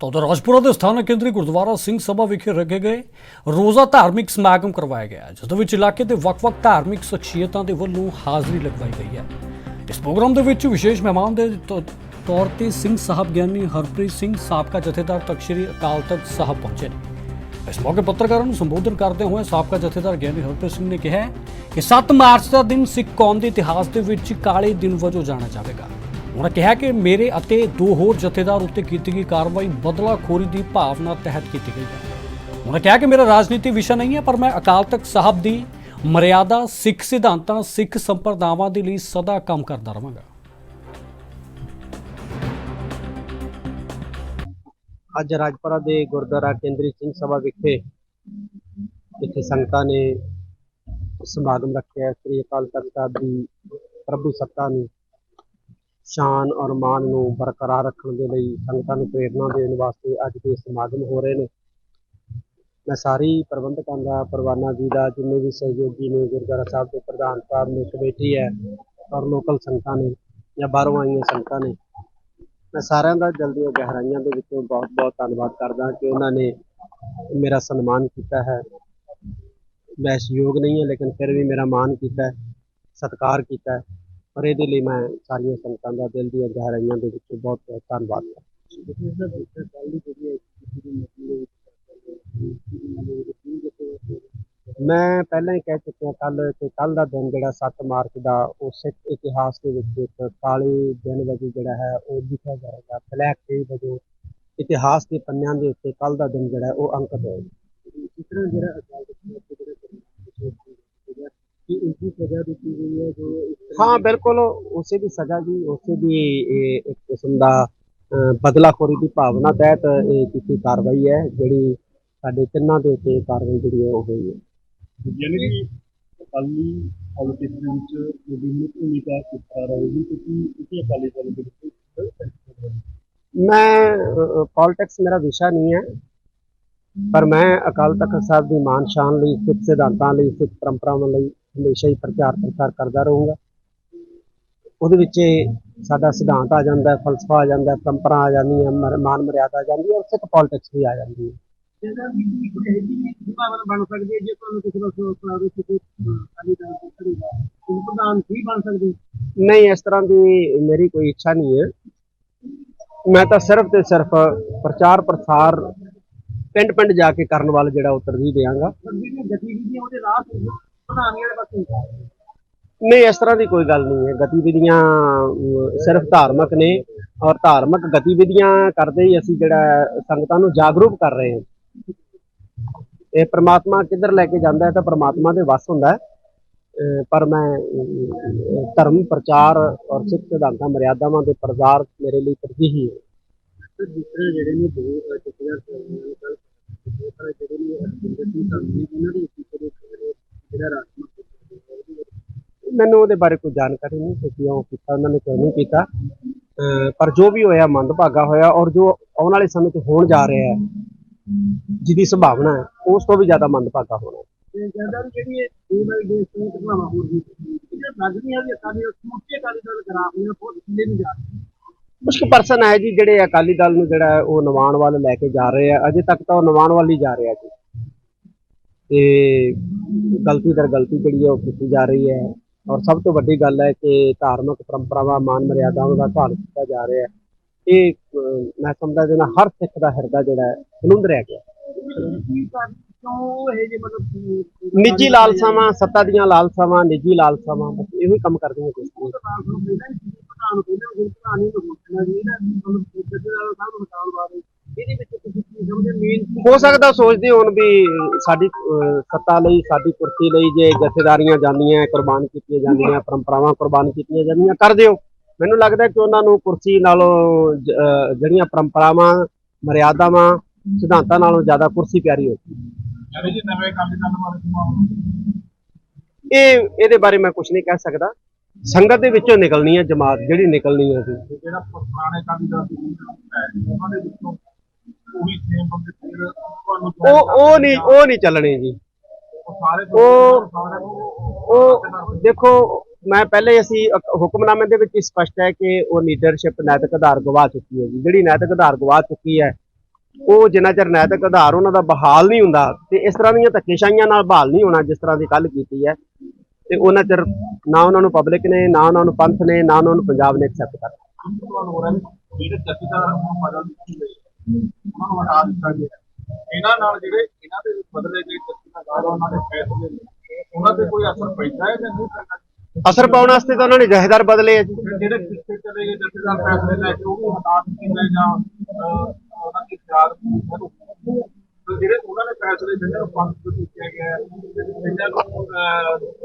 ਤਾਂ ਉਧਰ ਰਾਜਪੁਰਾ ਦੇ ਸਥਾਨਕ ਕੇਂਦਰੀ ਗੁਰਦੁਆਰਾ ਸਿੰਘ ਸਭਾ ਵਿਖੇ ਰੱਖੇ ਗਏ ਰੋਜ਼ਾ ਧਾਰਮਿਕ ਸਮਾਗਮ ਕਰਵਾਇਆ ਗਿਆ ਜਿਸ ਦੇ ਵਿੱਚ ਇਲਾਕੇ ਦੇ ਵੱਖ-ਵੱਖ ਧਾਰਮਿਕ ਸ਼ਖਸੀਅਤਾਂ ਦੇ ਵੱਲੋਂ ਹਾਜ਼ਰੀ ਲਗਵਾਈ ਗਈ ਹੈ ਇਸ ਪ੍ਰੋਗਰਾਮ ਦੇ ਵਿੱਚ ਵਿਸ਼ੇਸ਼ ਮਹਿਮਾਨ ਦੇ ਤੌ- ਤੌਰ ਤੇ ਸਿੰਘ ਸਾਹਿਬ ਗਿਆਨੀ ਹਰਪ੍ਰੀਤ ਸਿੰਘ ਸਾਬਕਾ ਜਥੇਦਾਰ ਤਖਤ ਸ੍ਰੀ ਅਕਾਲ ਤਖਤ ਸਾਹਿਬ ਪਹੁੰਚੇ ਨੇ ਇਸ ਮੌਕੇ ਪੱਤਰਕਾਰਾਂ ਨੂੰ ਸੰਬੋਧਨ ਕਰਦੇ ਹੋਏ ਸਾਬਕਾ ਜਥੇਦਾਰ ਗਿਆਨੀ ਹਰਪ੍ਰੀਤ ਸਿੰਘ ਨੇ ਕਿਹਾ ਕਿ 7 ਮਾਰਚ ਦਾ ਦਿਨ ਸਿੱਖ ਕੌਮ ਦੇ ਇਤਿਹਾਸ ਦੇ ਵਿੱਚ ਕਾਲੇ ਦਿਨ ਵਜੋਂ ਜਾਣਿਆ ਜਾਵੇਗਾ ਉਹਨਾਂ ਕਿਹਾ ਕਿ ਮੇਰੇ ਅਤੇ ਦੋ ਹੋਰ ਜਥੇਦਾਰ ਉੱਤੇ ਕੀਤੀ ਗਈ ਕਾਰਵਾਈ ਬਦਲਾਖੋਰੀ ਦੀ ਭਾਵਨਾ ਤਹਿਤ ਕੀਤੀ ਗਈ ਹੈ। ਉਹਨਾਂ ਕਿਹਾ ਕਿ ਮੇਰਾ ਰਾਜਨੀਤੀ ਵਿਸ਼ਾ ਨਹੀਂ ਹੈ, ਪਰ ਮੈਂ ਅਕਾਲ ਤਖਤ ਸਾਹਿਬ ਦੀ ਮਰਿਆਦਾ, ਸਿੱਖ ਸਿਧਾਂਤਾਂ, ਸਿੱਖ ਸੰਪਰਦਾਵਾਂ ਦੇ ਲਈ ਸਦਾ ਕੰਮ ਕਰਦਾ ਰਹਾਂਗਾ। ਅੱਜ ਰਾਜਪੁਰਾ ਦੇ ਗੁਰਦੁਆਰਾ ਕੇਂਦਰੀ ਸਿੰਘ ਸਭਾ ਵਿਖੇ ਜਿੱਥੇ ਸੰਗਤਾਂ ਨੇ ਸਮਾਗਮ ਰੱਖਿਆ ਸ੍ਰੀ ਅਕਾਲ ਤਖਤ ਸਾਹਿਬ ਦੀ ਪ੍ਰਭੂ ਸੱਤਾ ਨੂੰ ਸ਼ਾਨ ਔਰ ਮਾਨ ਨੂੰ ਬਰਕਰਾਰ ਰੱਖਣ ਦੇ ਲਈ ਸੰਗਤਾਂ ਨੂੰ ਪ੍ਰੇਰਣਾ ਦੇਣ ਵਾਸਤੇ ਅੱਜ ਦੇ ਸਮਾਗਮ ਹੋ ਰਹੇ ਨੇ। ਮੈਂ ਸਾਰੀ ਪ੍ਰਬੰਧਕਾਂ ਦਾ, ਪਰਵਾਨਾ ਜੀ ਦਾ, ਜਿੰਨੇ ਵੀ ਸਹਿਯੋਗੀ ਨੇ, ਗੁਰਦੁਆਰਾ ਸਾਹਿਬ ਦੇ ਪ੍ਰਧਾਨ ਸਾਹਿਬ ਨੇ, ਕਮੇਟੀ ਹੈ, ਔਰ ਲੋਕਲ ਸੰਗਤਾਂ ਨੇ ਜਾਂ ਬਾਹਰੋਂ ਆਈਆਂ ਸੰਗਤਾਂ ਨੇ, ਮੈਂ ਸਾਰਿਆਂ ਦਾ ਦਿਲ ਦੀਆਂ ਗਹਿਰਾਈਆਂ ਦੇ ਵਿੱਚੋਂ ਬਹੁਤ ਬਹੁਤ ਧੰਨਵਾਦ ਕਰਦਾ ਕਿ ਉਹਨਾਂ ਨੇ ਮੇਰਾ ਸਨਮਾਨ ਕੀਤਾ ਹੈ। ਮੈਂ ਇਸ ਯੋਗ ਨਹੀਂ ਹਾਂ, ਲੇਕਿਨ ਫਿਰ ਵੀ ਮੇਰਾ ਮਾਣ ਕੀਤਾ ਹੈ, ਸਤਿਕਾਰ ਕੀਤਾ ਹੈ। ਔਰ ਇਹਦੇ ਲਈ ਮੈਂ ਸਾਰੀਆਂ ਸੰਗਤਾਂ ਦਾ ਦਿਲ ਦੀਆਂ ਗਹਿਰਾਈਆਂ ਦੇ ਵਿੱਚੋਂ ਬਹੁਤ ਬਹੁਤ ਧੰਨਵਾਦ ਮੈਂ ਪਹਿਲਾਂ ਹੀ ਕਹਿ ਚੁੱਕਿਆ ਕੱਲ ਕਿ ਕੱਲ ਦਾ ਦਿਨ ਜਿਹੜਾ 7 ਮਾਰਚ ਦਾ ਉਹ ਸਿੱਖ ਇਤਿਹਾਸ ਦੇ ਵਿੱਚ ਇੱਕ ਕਾਲੇ ਦਿਨ ਵਜੋਂ ਜਿਹੜਾ ਹੈ ਉਹ ਲਿਖਿਆ ਜਾਏਗਾ। ਬਲੈਕ ਡੇ ਵਜੋਂ ਇਤਿਹਾਸ ਦੇ ਪੰਨਿਆਂ ਦੇ ਉੱਤੇ ਕੱਲ ਦਾ ਦਿਨ ਜਿਹੜਾ ਉਹ ਅੰਕਿਤ ਹੋਏਗਾ। ਇਸ ਤਰ੍ਹਾਂ ਜਿਹੜਾ ਅਕਾਲ ਤਖਤ ਹੈ ਜੋ ਹਾਂ ਬਿਲਕੁਲ ਉਸੇ ਦੀ ਸਜ਼ਾ ਜੀ ਉਸੇ ਦੀ ਇਹ ਇੱਕ ਕਿਸਮ ਦਾ ਅਹ, ਬਦਲਾਖੋਰੀ ਦੀ ਭਾਵਨਾ ਤਹਿਤ ਇਹ ਕੀਤੀ ਕਾਰਵਾਈ ਹੈ ਜਿਹੜੀ ਸਾਡੇ ਤਿੰਨਾਂ ਦੇ ਉੱਤੇ ਕਾਰਵਾਈ ਜਿਹੜੀ ਹੈ ਉਹ ਹੋਈ ਹੈ। ਯਾਨੀ ਕਿ ਅਕਾਲੀ ਪੋਲਿਟਿਕਸ ਦੇ ਵਿੱਚ ਉਹਦੀ ਮੁੱਖ ਭੂਮਿਕਾ ਕਿੱਥਾ ਰਹੇਗੀ? ਕਿਉਂਕਿ ਇਸੇ ਅਕਾਲੀ ਦਲ ਦੇ ਵਿੱਚ ਮੈਂ ਪੋਲਿਟਿਕਸ ਮੇਰਾ ਵਿਸ਼ਾ ਨਹੀਂ ਹੈ ਪਰ ਮੈਂ ਅਕਾਲ ਤਖਤ ਸਾਹਿਬ ਦੀ ਮਾਨ ਸ਼ਾਨ ਲਈ ਸਿੱਖ ਸਿਧਾਂਤਾਂ ਲਈ ਸਿੱਖ ਪਰੰਪਰਾਵਾਂ ਲਈ ਹਮੇਸ਼ਾ ਹੀ ਪ੍ਰਚਾਰ ਪ੍ਰਸਾਰ ਕਰਦਾ ਰਹੂੰਗਾ। ਉਹਦੇ ਵਿੱਚ ਸਾਡਾ ਸਿਧਾਂਤ ਆ ਜਾਂਦਾ ਹੈ ਫਲਸਫਾ ਆ ਜਾਂਦਾ ਹੈ ਪਰੰਪਰਾ ਆ ਜਾਂਦੀ ਹੈ ਮਾਨ ਮਰਿਆਦਾ ਆ ਜਾਂਦੀ ਹੈ ਔਰ ਸਿੱਖ ਪੋਲਿਟਿਕਸ ਵੀ ਆ ਜਾਂਦੀ ਹੈ। ਬਣ ਸਕਦੀ ਹੈ ਜੇ ਤੁਹਾਨੂੰ ਕਿਸੇ ਦਾ ਸਵਾਲ ਕਿਸੇ ਅਕਾਲੀ ਦਲ ਦੇ ਕਰੇਗਾ ਉਹ ਪ੍ਰਧਾਨ ਵੀ ਬਣ ਸਕਦੇ ਨਹੀਂ ਇਸ ਤਰ੍ਹਾਂ ਦੀ ਮੇਰੀ ਕੋਈ ਇੱਛਾ ਨਹੀਂ ਹੈ। ਮੈਂ ਤਾਂ ਸਿਰਫ ਤੇ ਸਿਰਫ ਪ੍ਰਚਾਰ ਪ੍ਰਸਾਰ ਪਿੰਡ ਪਿੰਡ ਜਾ ਕੇ ਕਰਨ ਵੱਲ ਜਿਹੜਾ ਉਹ ਤਰਜੀਹ ਗਤੀਵਿਧੀਆਂ ਉਹਦੇ ਰਾਹ ਨਹੀਂ ਇਸ ਤਰ੍ਹਾਂ ਦੀ ਕੋਈ ਗੱਲ ਨਹੀਂ ਹੈ। ਗਤੀਵਿਧੀਆਂ ਸਿਰਫ ਧਾਰਮਿਕ ਨੇ ਔਰ ਧਾਰਮਿਕ ਗਤੀਵਿਧੀਆਂ ਕਰਦੇ ਹੀ ਅਸੀਂ ਜਿਹੜਾ ਸੰਗਤਾਂ ਨੂੰ ਜਾਗਰੂਕ ਕਰ ਰਹੇ ਹਾਂ। ਇਹ ਪ੍ਰਮਾਤਮਾ ਕਿੱਧਰ ਲੈ ਕੇ ਜਾਂਦਾ ਹੈ ਤਾਂ ਪ੍ਰਮਾਤਮਾ ਦੇ ਵੱਸ ਹੁੰਦਾ ਹੈ। ਪਰ ਮੈਂ ਧਰਮ ਪ੍ਰਚਾਰ ਔਰ ਸਿੱਖ ਸਿਧਾਂਤਾਂ ਮਰਿਆਦਾਵਾਂ ਦੇ ਪ੍ਰਚਾਰ ਮੇਰੇ ਲਈ ਤਰਜੀਹੀ ਹੈ ਤਰ੍ਹਾਂ ਜਿਹੜੇ ਨੇ ਦੋ ਜਥੇਦਾਰ ਸਾਹਿਬਾਨ ਕੱਲ ਪਰ ਜਿਹੜੇ ਨੇ ਅਰਜਿੰਦਰ ਸਿੰਘ ਧਾਮੀ ਉਹਨਾਂ ਦੇ ਜਿਹੜਾ ਮੈਨੂੰ ਉਹਦੇ ਬਾਰੇ ਕੋਈ ਜਾਣਕਾਰੀ ਨਹੀਂ ਕਿ ਕਿਉਂ ਕੀਤਾ ਉਹਨਾਂ ਨੇ ਕਿਉਂ ਨਹੀਂ ਕੀਤਾ। ਪਰ ਜੋ ਵੀ ਹੋਇਆ ਮੰਦਭਾਗਾ ਹੋਇਆ ਔਰ ਜੋ ਆਉਣ ਵਾਲੇ ਸਮੇਂ 'ਚ ਹੋਣ ਜਾ ਰਿਹਾ ਹੈ ਜਿਹਦੀ ਸੰਭਾਵਨਾ ਹੈ ਉਸ ਤੋਂ ਵੀ ਜ਼ਿਆਦਾ ਮੰਦਭਾਗਾ ਹੋਣਾ ਹੈ। ਤੇ ਕਹਿੰਦਾ ਵੀ ਜਿਹੜੀ ਇਹ ਵਾਲੀ ਦੇਸ਼ ਤੋਂ ਘਟਨਾਵਾਂ ਹੋ ਰਹੀ ਇਹ ਲੱਗਦੀ ਹੈ ਵੀ ਸਾਡੇ ਸਮੁੱਚੇ ਅਕਾਲੀ ਦਲ ਗ੍ਰਾਫ ਨੇ ਬਹੁਤ ਥੱਲੇ ਨੂੰ ਜਾ ਰਹੇ ਮੁਸ਼ਕ ਪਰਸਨ ਹੈ ਜੀ ਜਿਹੜੇ ਅਕਾਲੀ ਦਲ ਨੂੰ ਜਿਹੜਾ ਉਹ ਨਿਵਾਣ ਵੱਲ ਲੈ ਕੇ ਜਾ ਰਹੇ ਆ। ਅਜੇ ਤੱਕ ਤਾਂ ਉਹ ਨਿਵਾਣ ਵੱਲ ਹੀ ਜਾ ਰਿਹਾ ਜੀ। ਤੇ ਗਲਤੀ ਦਰ ਗਲਤੀ ਜਿਹੜੀ ਹੈ ਉਹ ਕੀਤੀ ਜਾ ਰਹੀ ਹੈ। ਔਰ ਸਭ ਤੋਂ ਵੱਡੀ ਗੱਲ ਹੈ ਕਿ ਧਾਰਮਿਕ ਪਰੰਪਰਾਵਾਂ, ਮਾਨ ਮਰਿਆਦਾਵਾਂ ਦਾ ਘਾਣ ਕੀਤਾ ਜਾ ਰਿਹਾ ਹੈ। ਇਹ ਮੈਂ ਸਮਝਦਾ ਜਿਹਨਾਂ ਹਰ ਸਿੱਖ ਦਾ ਹਿਰਦਾ ਜਿਹੜਾ ਹੈ ਬਲੁੰਦਰਿਆ ਗਿਆ। ਨਿੱਜੀ ਲਾਲਸਾਵਾਂ, ਸੱਤਾ ਦੀਆਂ ਲਾਲਸਾਵਾਂ, ਨਿੱਜੀ ਲਾਲਸਾਵਾਂ, ਬਸ ਇਹੋ ਹੀ ਕੰਮ ਕਰਦੀਆਂ ਕੁਝ ਪ੍ਰਧਾਨ ਨੂੰ ਪਹਿਲਾਂ ਪ੍ਰਧਾਨ ਪਹਿਲਾਂ ਗੁਰੂ ਪ੍ਰਧਾਨ ਨੂੰ, ਹੋਣਾ ਹੋ ਸਕਦਾ ਸੋਚਦੇ ਹੋਣ ਵੀ ਸਾਡੀ ਸੱਤਾ ਲਈ ਸਾਡੀ ਕੁਰਸੀ ਲਈ ਜੇ ਜਥੇਦਾਰੀਆਂ ਜਾਂਦੀਆਂ ਕੁਰਬਾਨ ਕੀਤੀਆਂ ਜਾਂਦੀਆਂ ਪਰੰਪਰਾਵਾਂ ਕੁਰਬਾਨ ਕੀਤੀਆਂ ਜਾਂਦੀਆਂ ਕਰ ਦਿਓ। ਮੈਨੂੰ ਲੱਗਦਾ ਕਿ ਉਹਨਾਂ ਨੂੰ ਕੁਰਸੀ ਨਾਲੋਂ ਜਿਹੜੀਆਂ ਪਰੰਪਰਾਵਾਂ ਮਰਿਆਦਾਵਾਂ ਸਿਧਾਂਤਾਂ ਨਾਲੋਂ ਜ਼ਿਆਦਾ ਕੁਰਸੀ ਪਿਆਰੀ ਹੋਈ ਇਹ ਇਹਦੇ ਬਾਰੇ ਮੈਂ ਕੁਝ ਨਹੀਂ ਕਹਿ ਸਕਦਾ। ਸੰਗਤ ਦੇ ਵਿੱਚੋਂ ਨਿਕਲਣੀ ਹੈ ਜਮਾਤ ਜਿਹੜੀ ਨਿਕਲਣੀ ਹੈ ਜਿਹੜਾ ਪੁਰਾਣੇ ਕੰਮ ਦਾ ਉਹਨਾਂ ਦੇ ਵਿੱਚੋਂ ਉਹੀ ਸੇਮ ਬੰਦੇ ਫਿਰ ਤੁਹਾਨੂੰ ਉਹ ਉਹ ਨਹੀਂ ਉਹ ਨਹੀਂ ਚੱਲਣੇ ਜੀ। ਉਹ ਸਾਰੇ ਉਹ- ਦੇਖੋ ਮੈਂ ਪਹਿਲੇ ਅਸੀਂ ਅਕ- ਹੁਕਮਨਾਮੇ ਦੇ ਵਿੱਚ ਸਪਸ਼ਟ ਹੈ ਕਿ ਉਹ ਲੀਡਰਸ਼ਿਪ ਨੈਤਿਕ ਆਧਾਰ ਗਵਾ ਚੁੱਕੀ ਹੈ ਜੀ। ਜਿਹੜੀ ਨੈਤਿਕ ਆਧਾਰ ਗਵਾ ਚੁੱਕੀ ਹੈ ਉਹ ਜਿੰਨਾ ਚਿਰ ਨੈਤਿਕ ਆਧਾਰ ਉਹਨਾਂ ਦਾ ਬਹਾਲ ਨਹੀਂ ਹੁੰਦਾ ਤੇ ਇਸ ਤਰ੍ਹਾਂ ਦੀਆਂ ਧੱਕੇਸ਼ਾਹੀਆਂ ਨਾਲ ਬਹਾਲ ਨਹੀਂ ਹੋਣਾ ਜਿਸ ਤਰ੍ਹਾਂ ਦੀ ਕੱਲ ਕੀਤੀ ਹੈ ਤੇ ਉਹਨਾਂ ਚਿਰ ਨਾ ਉਹਨਾਂ ਨੂੰ ਪਬਲਿਕ ਨੇ ਨਾ ਉਹਨਾਂ ਨੂੰ ਪੰਥ ਨੇ ਨਾ ਉਹਨਾਂ ਨੂੰ ਪੰਜਾਬ ਨੇ ਐਕਸੈਪਟ ਕਰਨਾ। ਸਵਾਲ ਹੋ ਰਿਹਾ ਹੈ ਜਿਹੜੇ ਜਥੇਦਾਰ ਹੁਣ ਬਦਲ ਦਿੱਤੇ ਗਏ ਉਹਨਾਂ ਨੂੰ ਹਟਾ ਦਿੱਤਾ ਗਿਆ ਇਹਨਾਂ ਨਾਲ ਜਿਹੜੇ ਇਹਨਾਂ ਦੇ ਬਦਲੇ ਗਏ ਜਥੇਦਾਰ ਉਹਨਾਂ ਦੇ ਫੈਸਲੇ ਨੇ, ਉਹਨਾਂ ਤੇ ਕੋਈ ਅਸਰ ਪੈਂਦਾ ਹੈ ਜਾਂ ਨਹੀਂ ਪੈਂਦਾ? ਅਸਰ ਪਾਉਣ ਵਾਸਤੇ ਤਾਂ ਉਹਨਾਂ ਨੇ ਜਹੇਦਾਰ ਬਦਲੇ ਆ ਜੀ। ਜਿਹੜੇ ਪਿੱਛੇ ਚਲੇ ਗਏ ਜਥੇਦਾਰ ਫੈਸਲੇ ਲੈ ਕੇ ਉਹ ਵੀ ਹਟਾ ਦਿੱਤੇ ਗਏ ਜਾਂ ਉਹਨਾਂ ਦੀ ਖਿਆਲ ਤੇ ਜਿਹੜੇ ਉਹਨਾਂ ਨੇ ਫੈਸਲੇ ਜਿਨ੍ਹਾਂ ਨੂੰ ਪੰਥ ਤੋਂ ਚੁੱਕਿਆ ਗਿਆ ਨੂੰ ਇਹਨਾਂ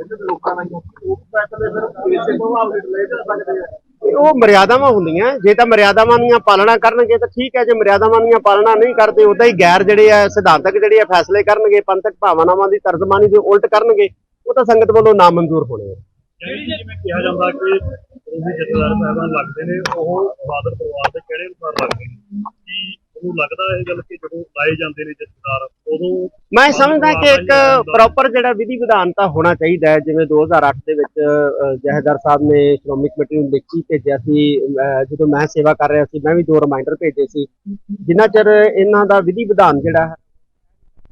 ਦੇ ਲੋਕਾਂ ਨਾਲ ਉਹ ਫੈਸਲੇ ਫਿਰ ਇਸੇ ਪ੍ਰਭਾਵਿਤ ਲੈ ਜਾ ਸਕਦੇ ਆ। ਤੇ ਉਹ ਮਰਿਆਦਾਵਾਂ ਹੁੰਦੀਆਂ। ਜੇ ਤਾਂ ਮਰਿਆਦਾਵਾਂ ਦੀਆਂ ਪਾਲਣਾ ਕਰਨਗੇ ਤਾਂ ਠੀਕ ਹੈ, ਜੇ ਮਰਿਆਦਾਵਾਂ ਦੀਆਂ ਪਾਲਣਾ ਨਹੀਂ ਕਰਦੇ ਉਦਾਂ ਹੀ ਗੈਰ ਜਿਹੜੇ ਆ, ਸਿਧਾਂਤਕ ਜਿਹੜੇ ਆ ਫੈਸਲੇ ਕਰਨਗੇ, ਪੰਥਕ ਭਾਵਨਾਵਾਂ ਦੀ ਤਰਜਮਾਨੀ ਦੇ ਉਲਟ ਕਰਨਗੇ, ਉਹ ਤਾਂ ਸੰਗਤ ਵੱਲੋਂ ਨਾ ਮਨਜ਼ੂਰ ਹੋਣੇ ਆ। ਜਿਵੇਂ ਕਿਹਾ ਜਾਂਦਾ ਕਿ ਉਹ ਵੀ ਜਥੇਦਾਰ ਸਾਹਿਬਾਨ ਲੱਗਦੇ ਨੇ, ਉਹ ਬਾਦਲ ਪਰਿਵਾਰ ਦੇ ਕਿਹੜੇ ਅਨੁਸਾਰ ਲੱਗਦੇ ਨੇ? ਕੀ ਉਹਨੂੰ ਲੱਗਦਾ ਇਹ ਗੱਲ ਕਿ ਜਦੋਂ ਲਾਏ ਜਾਂਦੇ ਨੇ ਜਥੇਦਾਰ ਉਦੋਂ ਮੈਂ ਸਮਝਦਾ ਕਿ ਇੱਕ ਪ੍ਰੋਪਰ ਜਿਹੜਾ ਵਿਧੀ ਵਿਧਾਨ ਤਾਂ ਹੋਣਾ ਚਾਹੀਦਾ ਹੈ ਜਿਵੇਂ 2008 ਦੇ ਵਿੱਚ ਅਹ, ਜਥੇਦਾਰ ਸਾਹਿਬ ਨੇ ਸ਼੍ਰੋਮਣੀ ਕਮੇਟੀ ਨੂੰ ਲਿਖੀ ਭੇਜਿਆ ਸੀ ਜਦੋਂ ਮੈਂ ਸੇਵਾ ਕਰ ਰਿਹਾ ਸੀ ਮੈਂ ਵੀ ਦੋ ਰਿਮਾਈਂਡਰ ਭੇਜੇ ਸੀ। ਜਿੰਨਾ ਚਿਰ ਇਹਨਾਂ ਦਾ ਵਿਧੀ ਵਿਧਾਨ ਜਿਹੜਾ ਹੈ